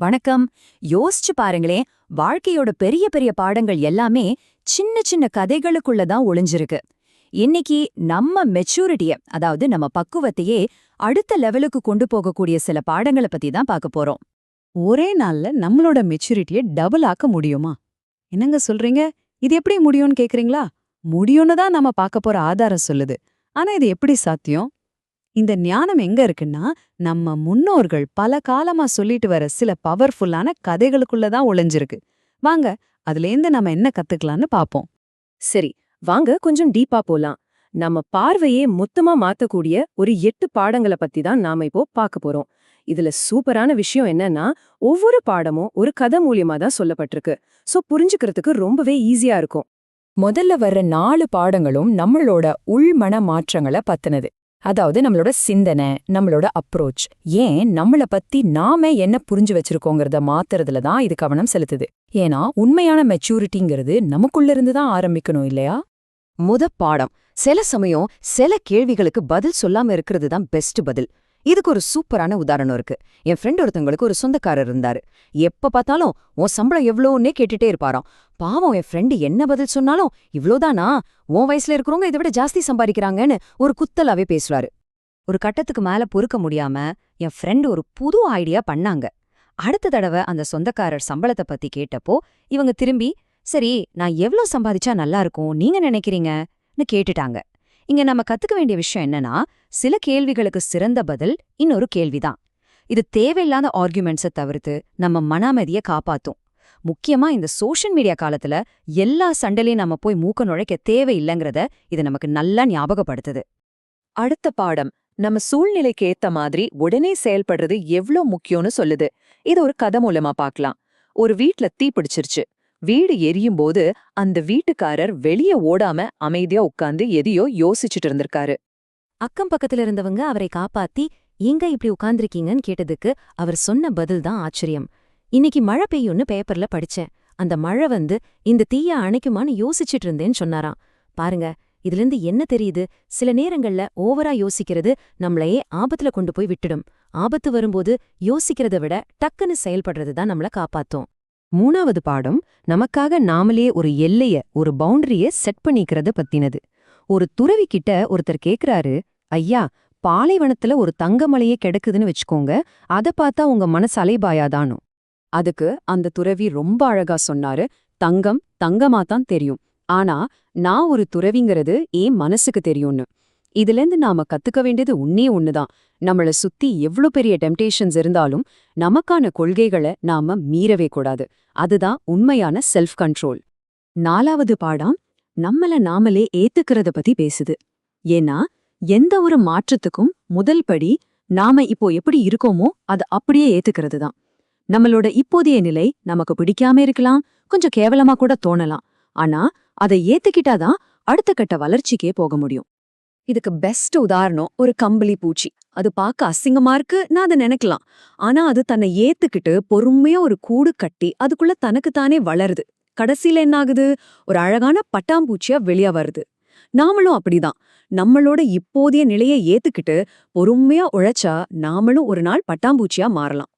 வணக்கம். யோசிச்சு பாருங்களேன் வாழ்க்கையோட பெரிய பெரிய பாடங்கள் எல்லாமே சின்ன சின்ன கதைகளுக்குள்ள தான் ஒளிஞ்சிருக்கு. இன்னைக்கு நம்ம மெச்சூரிட்டிய அதாவது நம்ம பக்குவத்தையே அடுத்த லெவலுக்கு கொண்டு போகக்கூடிய சில பாடங்களை பத்தி தான் பார்க்க போறோம். ஒரே நாள்ல நம்மளோட மெச்சூரிட்டியை டபுள் ஆக்க முடியுமா? என்னங்க சொல்றீங்க? இது எப்படி முடியும்னு கேக்குறீங்களா? முடியும்னு தான் நம்ம பார்க்க போற ஆதாரம் சொல்லுது. ஆனா இது எப்படி சாத்தியம்? இந்த ஞானம் எங்க இருக்குன்னா நம்ம முன்னோர்கள் பல காலமா சொல்லிட்டு வர சில பவர்ஃபுல்லான கதைகளுக்குள்ள தான் ஒளிஞ்சிருக்கு. வாங்க அதுலேருந்து நம்ம என்ன கத்துக்கலாம்னு பாப்போம். சரி வாங்க கொஞ்சம் டீப்பா போலாம். நம்ம பார்வையே மொத்தமா மாத்தக்கூடிய ஒரு எட்டு பாடங்களை பத்தி தான் நாம இப்போ பார்க்க போறோம். இதுல சூப்பரான விஷயம் என்னன்னா ஒவ்வொரு பாடமும் ஒரு கதை மூலியமா தான் சொல்லப்பட்டிருக்கு. சோ புரிஞ்சுக்கிறதுக்கு ரொம்பவே ஈஸியா இருக்கும். முதல்ல வர்ற நாலு பாடங்களும் நம்மளோட உள்மன மாற்றங்களை பத்தினது. அதாவது நம்மளோட சிந்தனை நம்மளோட அப்ரோச் ஏன் நம்மள பத்தி நாம என்ன புரிஞ்சு வச்சிருக்கோங்கிறத மாத்துறதுல தான் இது கவனம் செலுத்துது. ஏன்னா உண்மையான மெச்சூரிட்டிங்கிறது நமக்குள்ள இருந்து தான் ஆரம்பிக்கணும் இல்லையா? முத பாடம். சில சமயம் சில கேள்விகளுக்கு பதில் சொல்லாம இருக்கிறது தான் பெஸ்ட் பதில். இதுக்கு ஒரு சூப்பரான உதாரணம் இருக்கு. என் ஃப்ரெண்ட் ஒருத்தவங்களுக்கு ஒரு சொந்தக்காரர் இருந்தாரு. எப்ப பார்த்தாலும் உன் சம்பளம் எவ்வளோன்னே கேட்டுட்டே இருப்பாராம். பாவம் என் ஃப்ரெண்டு என்ன பதில் சொன்னாலும் இவ்ளோதானா உன் வயசுல இருக்கிறவங்க இதை விட ஜாஸ்தி சம்பாதிக்கிறாங்கன்னு ஒரு குத்தலாவே பேசுவாரு. ஒரு கட்டத்துக்கு மேல பொறுக்க முடியாம என் ஃப்ரெண்டு ஒரு புது ஐடியா பண்ணாங்க. அடுத்த தடவை அந்த சொந்தக்காரர் சம்பளத்தை பத்தி கேட்டப்போ இவங்க திரும்பி சரி நான் எவ்ளோ சம்பாதிச்சா நல்லா இருக்கும்? நீங்க நினைக்கிறீங்கன்னு கேட்டுட்டாங்க. இங்க நம்ம கத்துக்க வேண்டிய விஷயம் என்னன்னா சில கேள்விகளுக்கு சிறந்த பதில் இன்னொரு கேள்விதான். இது தேவையில்லாத ஆர்குமெண்ட்ஸை தவிர்த்து நம்ம மன அமைதியை காப்பாத்தும். முக்கியமா இந்த சோஷியல் மீடியா காலத்துல எல்லா சண்டையிலையும் நம்ம போய் மூக்க நுழைக்க தேவையில்லைங்கிறத இது நமக்கு நல்லா ஞாபகப்படுத்துது. அடுத்த பாடம் நம்ம சூழ்நிலைக்கு ஏத்த மாதிரி உடனே செயல்படுறது எவ்ளோ முக்கியம்னு சொல்லுது. இது ஒரு கதை மூலமா பார்க்கலாம் ஒரு வீட்ல தீ பிடிச்சிருச்சு. வீடு எரியும் போது அந்த வீட்டுக்காரர் வெளிய ஓடாம அமைதியா உட்கார்ந்து எதையோ யோசிச்சுட்டு இருந்திருக்காரு. அக்கம் பக்கத்துல இருந்தவங்க அவரை காப்பாத்தி எங்க இப்படி உட்கார்ந்துருக்கீங்கன்னு கேட்டதுக்கு அவர் சொன்ன பதில் தான் ஆச்சரியம். இன்னைக்கு மழை பெய்யும்னு பேப்பர்ல படிச்சேன். அந்த மழை வந்து இந்த தீய அணைக்குமான்னு யோசிச்சுட்டு இருந்தேன்னு சொன்னாராம். பாருங்க இதுலேருந்து என்ன தெரியுது? சில நேரங்கள்ல ஓவரா யோசிக்கிறது நம்மளையே ஆபத்துல கொண்டு போய் விட்டுடும். ஆபத்து வரும்போது யோசிக்கிறத விட டக்குன்னு செயல்படுறது தான் நம்மள காப்பாத்தும். மூணாவது பாடம் நமக்காக நாமளே ஒரு எல்லைய ஒரு பவுண்டரிய செட் பண்ணிக்கிறத பத்தினது. ஒரு துறவி கிட்ட ஒருத்தர் கேக்குறாரு ஐயா பாலைவனத்துல ஒரு தங்கமலையே கிடக்குதுன்னு வச்சுக்கோங்க அத பார்த்தா உங்க மனசு அலைபாயாதானோ? அதுக்கு அந்த துறவி ரொம்ப அழகா சொன்னாரு தங்கம் தங்கமா தான் தெரியும். ஆனா நான் ஒரு துறவிங்கிறது ஏன் மனசுக்கு தெரியும்னு. இதுலேருந்து நாம கத்துக்க வேண்டியது உன்னே ஒண்ணுதான். நம்மள சுத்தி எவ்ளோ பெரிய டெம்டேஷன்ஸ் இருந்தாலும் நமக்கான கொள்கைகளை நாம மீறவே கூடாது. அதுதான் உண்மையான செல்ஃப் கண்ட்ரோல். நாலாவது பாடம் நம்மள நாமளே ஏத்துக்கிறத பத்தி பேசுது. ஏன்னா எந்த ஒரு மாற்றத்துக்கும் முதல் படி நாம இப்போ எப்படி இருக்கோமோ அது அப்படியே ஏத்துக்கிறது தான் நம்மளோட இப்போதைய நிலை நமக்கு பிடிக்காம இருக்கலாம் கொஞ்சம் கேவலமா கூட தோணலாம். ஆனா அதை ஏத்துக்கிட்டாதான் அடுத்த கட்ட வளர்ச்சிக்கே போக முடியும். இதுக்கு பெஸ்ட் உதாரணம் ஒரு கம்பளி பூச்சி. அது பார்க்க அசிங்கமா இருக்கு நான் அதை நினைக்கலாம். ஆனா அது தன்னை ஏத்துக்கிட்டு பொறுமையா ஒரு கூடு கட்டி அதுக்குள்ள தனக்குத்தானே வளருது. கடைசியில என்ன ஆகுது ஒரு அழகான பட்டாம்பூச்சியா வெளியா வருது. நாமளும் அப்படிதான். நம்மளோட இப்போதைய நிலையை ஏத்துக்கிட்டு பொறுமையா உழைச்சா நாமளும் ஒரு நாள் பட்டாம்பூச்சியா மாறலாம்.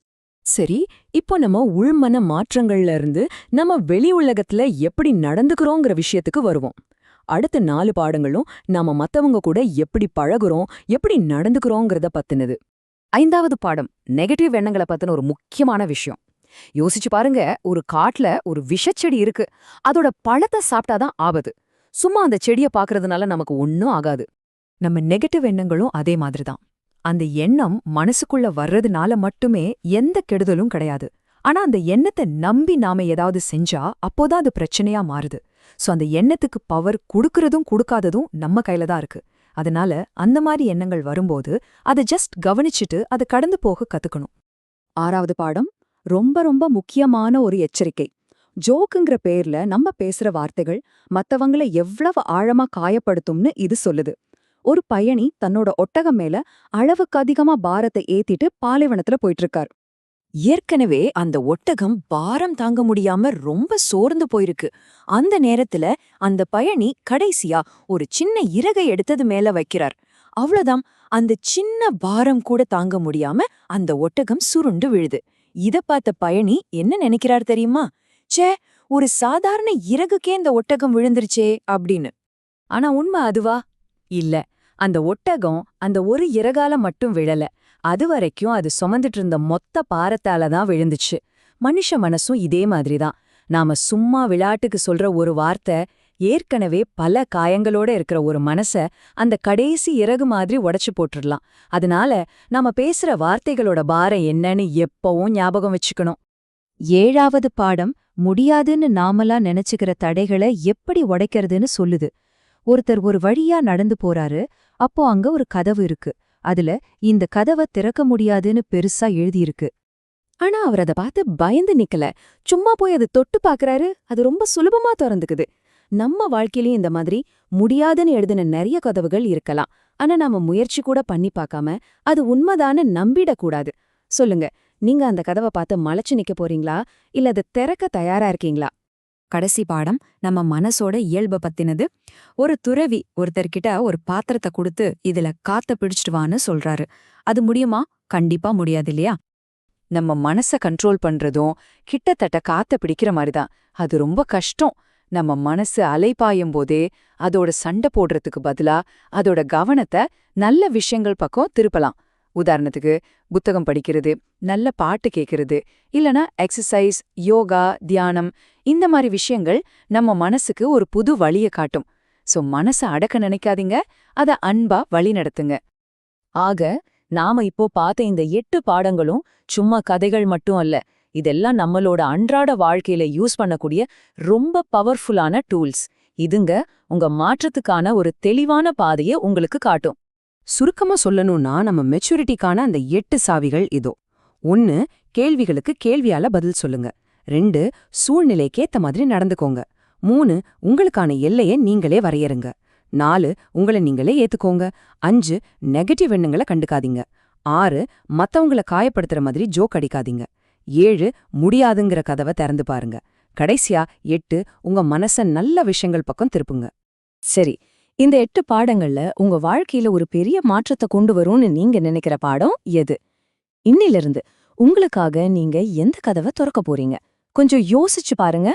சரி இப்போ நம்ம உள்மன மாற்றங்கள்ல இருந்து நம்ம வெளி உலகத்துல எப்படி நடந்துக்கிறோங்கிற விஷயத்துக்கு வருவோம். அடுத்த நாலு பாடங்களும் நாம மத்தவங்க கூட எப்படி பழகுறோம் எப்படி நடந்துக்கிறோங்கிறத பத்தினது. ஐந்தாவது பாடம் நெகட்டிவ் எண்ணங்களை பத்தின ஒரு முக்கியமான விஷயம். யோசிச்சு பாருங்க ஒரு காட்டுல ஒரு விஷச்செடி இருக்கு. அதோட பழத்தை சாப்பிட்டாதான் ஆபத்து. சும்மா அந்த செடிய பாக்குறதுனால நமக்கு ஒன்னும் ஆகாது. நம்ம நெகட்டிவ் எண்ணங்களும் அதே மாதிரிதான் அந்த எண்ணம் மனசுக்குள்ள வர்றதுனால மட்டுமே எந்த கெடுதலும் கிடையாது. ஆனா அந்த எண்ணத்தை நம்பி நாம ஏதாவது செஞ்சா அப்போதான் அது பிரச்சனையா மாறுது. சோ அந்த எண்ணத்துக்கு பவர் குடுக்கறதும் கொடுக்காததும் நம்ம கையில தான் இருக்கு. அதனால அந்த மாதிரி எண்ணங்கள் வரும்போது அதை ஜஸ்ட் கவனிச்சுட்டு அதை கடந்து போக கத்துக்கணும். ஆறாவது பாடம் ரொம்ப ரொம்ப முக்கியமான ஒரு எச்சரிக்கை. ஜோக்குங்கிற பேர்ல நம்ம பேசுற வார்த்தைகள் மத்தவங்கள எவ்வளவு ஆழமா காயப்படுத்தும்னு இது சொல்லுது. ஒரு பயணி தன்னோட ஒட்டகம் மேல அளவுக்கு அதிகமா பாரத்தை ஏத்திட்டு பாலைவனத்துல போயிட்டு இருக்கார் ஏற்கனவே அந்த ஒட்டகம் பாரம் தாங்க முடியாம ரொம்ப சோர்ந்து போயிருக்கு. அந்த நேரத்துல அந்த பயணி கடைசியா ஒரு சின்ன இறகை எடுத்தது மேல வைக்கிறார். அவ்வளவுதான். அந்த சின்ன பாரம் கூட தாங்க முடியாம அந்த ஒட்டகம் சுருண்டு விழுது. இத பார்த்த பயணி என்ன நினைக்கிறார் தெரியுமா? ச்சே ஒரு சாதாரண இறகுக்கே இந்த ஒட்டகம் விழுந்துருச்சே அப்படின்னு. ஆனா உண்மை அதுவா? இல்ல. அந்த ஒட்டகம் அந்த ஒரு இறகால மட்டும் விழல. அது வரைக்கும் அது சுமந்துட்டு இருந்த மொத்த பாரத்தால தான் விழுந்துச்சு. மனுஷ மனசும் இதே மாதிரிதான். நாம சும்மா விளையாட்டுக்கு சொல்ற ஒரு வார்த்தை ஏற்கனவே பல காயங்களோட இருக்கிற ஒரு மனச அந்த கடைசி இறகு மாதிரி உடைச்சு போட்டுடலாம் அதனால நாம பேசுற வார்த்தைகளோட பாரம் என்னன்னு எப்பவும் ஞாபகம் வச்சுக்கணும். ஏழாவது பாடம் முடியாதுன்னு நாமலா நினைச்சுக்கிற தடைகளை எப்படி உடைக்கிறதுன்னு சொல்லுது. ஒருத்தர் ஒரு வழியா நடந்து போறாரு அப்போ அங்க ஒரு கதவு இருக்கு. அதுல இந்த கதவை திறக்க முடியாதுன்னு பெருசா எழுதியிருக்கு. ஆனா அவர் அதை பார்த்து பயந்து நிக்கல. சும்மா போய் அதை தொட்டு பாக்குறாரு அது ரொம்ப சுலபமா திறந்துக்குது. நம்ம வாழ்க்கையிலயும் இந்த மாதிரி முடியாதுன்னு எழுதின நிறைய கதவுகள் இருக்கலாம். ஆனா நாம முயற்சி கூட பண்ணி பார்க்காம அது உண்மைதான்னு நம்பிடக்கூடாது. சொல்லுங்க நீங்க அந்த கதவை பார்த்து மலைச்சு நிக்க போறீங்களா? இல்ல அதை திறக்க தயாரா இருக்கீங்களா? கடைசி பாடம் நம்ம மனசோட இயல்பை பத்தினது. ஒரு துறவி ஒருத்தர்கிட்ட ஒரு பாத்திரத்தை கொடுத்து இதுல காத்த பிடிச்சிட்டு வான்னு சொல்றாரு. அது முடியுமா? கண்டிப்பா முடியாது இல்லையா? நம்ம மனச கண்ட்ரோல் பண்றதும் கிட்டத்தட்ட காத்த பிடிக்கிற மாதிரி தான் அது ரொம்ப கஷ்டம். நம்ம மனசு அலைபாயும் போதே அதோட சண்டை போடுறதுக்கு பதிலா அதோட கவனத்தை நல்ல விஷயங்கள் பக்கம் திருப்பலாம். உதாரணத்துக்கு புத்தகம் படிக்கிறது நல்ல பாட்டு கேட்கறது இல்லனா எக்ஸசைஸ் யோகா தியானம் இந்த மாதிரி விஷயங்கள் நம்ம மனசுக்கு ஒரு புது வழிய காட்டும். சோ மனச அடக்க நினைக்காதீங்க அத அன்பா வழி நடத்துங்க. ஆக நாம இப்போ பார்த்த இந்த எட்டு பாடங்களும் சும்மா கதைகள் மட்டும் அல்ல இதெல்லாம் நம்மளோட அன்றாட வாழ்க்கையில யூஸ் பண்ணக்கூடிய ரொம்ப பவர்ஃபுல்லான டூல்ஸ் இதுங்க உங்க மாற்றத்துக்கான ஒரு தெளிவான பாதையை உங்களுக்கு காட்டும். சுருக்கமா சொல்லணும்னா நம்ம மெச்சூரிட்டிக்கான அந்த எட்டு சாவிகள் இதோ. ஒன்னு கேள்விகளுக்கு கேள்வியால பதில் சொல்லுங்க. ரெண்டு சூழ்நிலைக்கேத்த மாதிரி நடந்துக்கோங்க. மூணு உங்களுக்கான எல்லையை நீங்களே வரையறுங்க. நாலு உங்களை நீங்களே ஏத்துக்கோங்க. அஞ்சு நெகட்டிவ் எண்ணங்களை கண்டுக்காதீங்க. ஆறு மத்தவங்கள காயப்படுத்துற மாதிரி ஜோக் அடிக்காதீங்க. ஏழு முடியாதுங்கிற கதவை திறந்து பாருங்க. கடைசியா எட்டு உங்க மனச நல்ல விஷயங்கள் பக்கம் திருப்புங்க. சரி இந்த எட்டு பாடங்கள்ல உங்க வாழ்க்கையில ஒரு பெரிய மாற்றத்தை கொண்டு வரும்னு நீங்க நினைக்கிற பாடம் எது? இன்னிலிருந்து உங்களுக்காக நீங்க எந்த கதவை திறக்க போறீங்க? கொஞ்சம் யோசிச்சு பாருங்க.